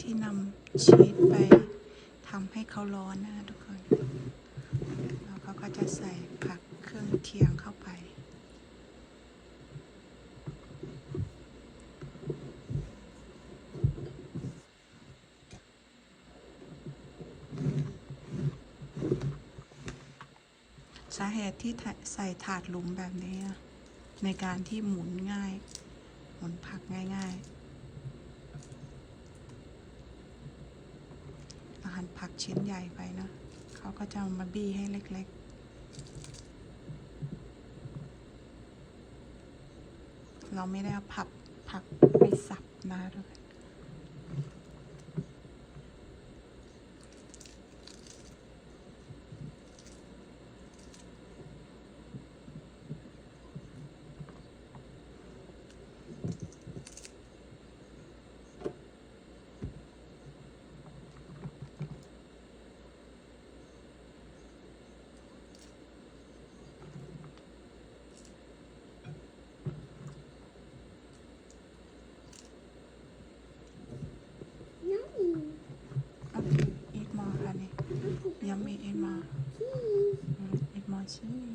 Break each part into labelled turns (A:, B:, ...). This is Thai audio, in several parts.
A: ที่นำชีสไปทำให้เขาร้อนนะคะทุกคนแล้วเขาก็จะใส่ผักเครื่องเคียงเข้าไป สาเหตุที่ใส่ถาดหลุมแบบนี้ ในการที่หมุนง่าย หมุนผักง่าย ๆ อาหารผักชิ้นใหญ่ไปเนะเขาก็จะมาบี้ให้เล็ก ๆเราไม่ได้เอาผักผักไปสับนะทุกคน too.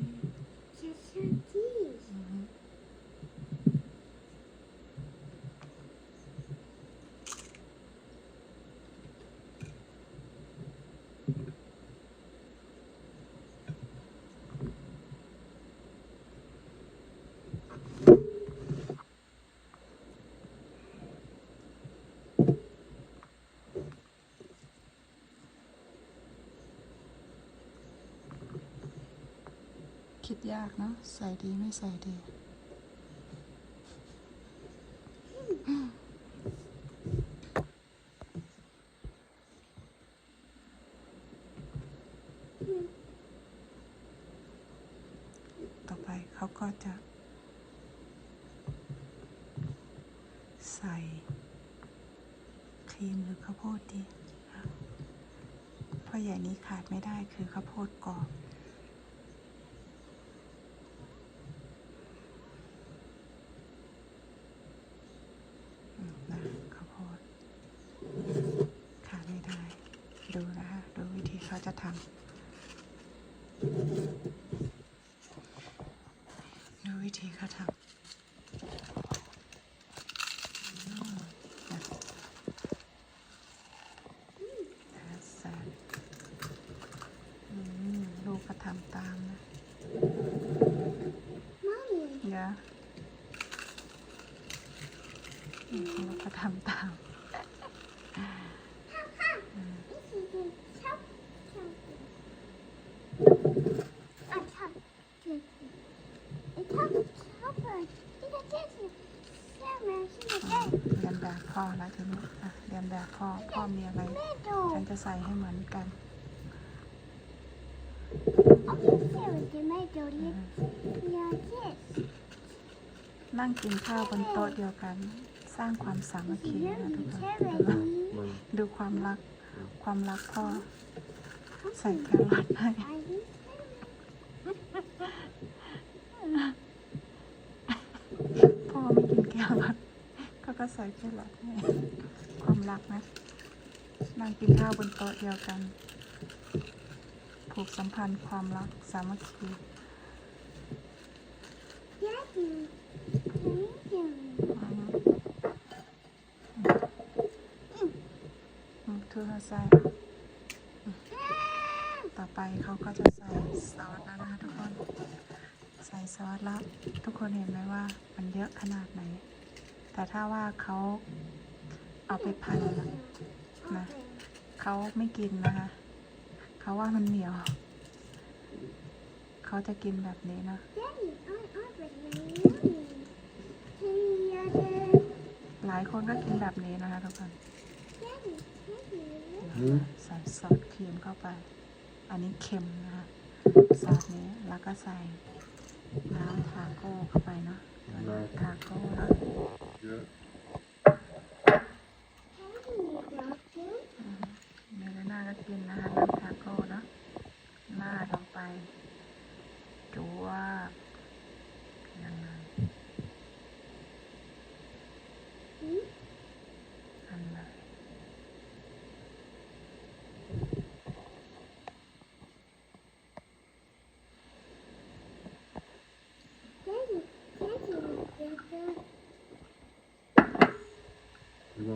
A: คิดยากเนะใส่ดีไม่ใส่ดีต่อไปเขาก็จะ ใส่ครีมหรือข้าวโพดดีอะเพราะอย่างนี้ขาดไม่ได้คือข้าวโพดกรอบ อืมนะข้าวโพดขาดไม่ได้ ดูนะคะ ดูวิธีเขาจะทำดูวิธีเขาทำอืมนะ that's it อืมลูกก็ทำตามนะเดี๋ยวอืมลูกก็ทำตาม เรียน แบบพ่อแล้วทีนี้อะเรียนแบบพ่อพ่อมีอะไรฉันจะใส่ให้เหมือนกันนั่งกินข้าวบนโต๊ะเดียวกัน สร้างความสามัคคีนะทุกคนดูความรักความรักพ่อใส่แครอทให้พ่อไม่กินแครอทเขาก็ ใส่แครอทให้ความรักนะนั่งกินข้าวบนโต๊ะเดียวกัน ผูกสัมพันธ์ความรักสามัคคีอืมอืมทุกคนใส่อืมต่อไปเขาก็จะใส่ซอสแล้วนะคะทุกคน ใส่ซอสแล้ว ทุกคนเห็นไหมว่ามันเยอะขนาดไหน แต่ถ้าว่าเขาเอาไปพันนะนะเขาไม่กินนะคะ เขาว่ามันเหนียว เขาจะกินแบบนี้นะ หลายคนก็กินแบบนี้นะคะทุกคนใส่ซอสครีมเข้าไป อันนี้เค็มนะคะซอสนี้ แล้วก็ใส่น้ำทาโก้เข้าไปเนาะทาโก้นะ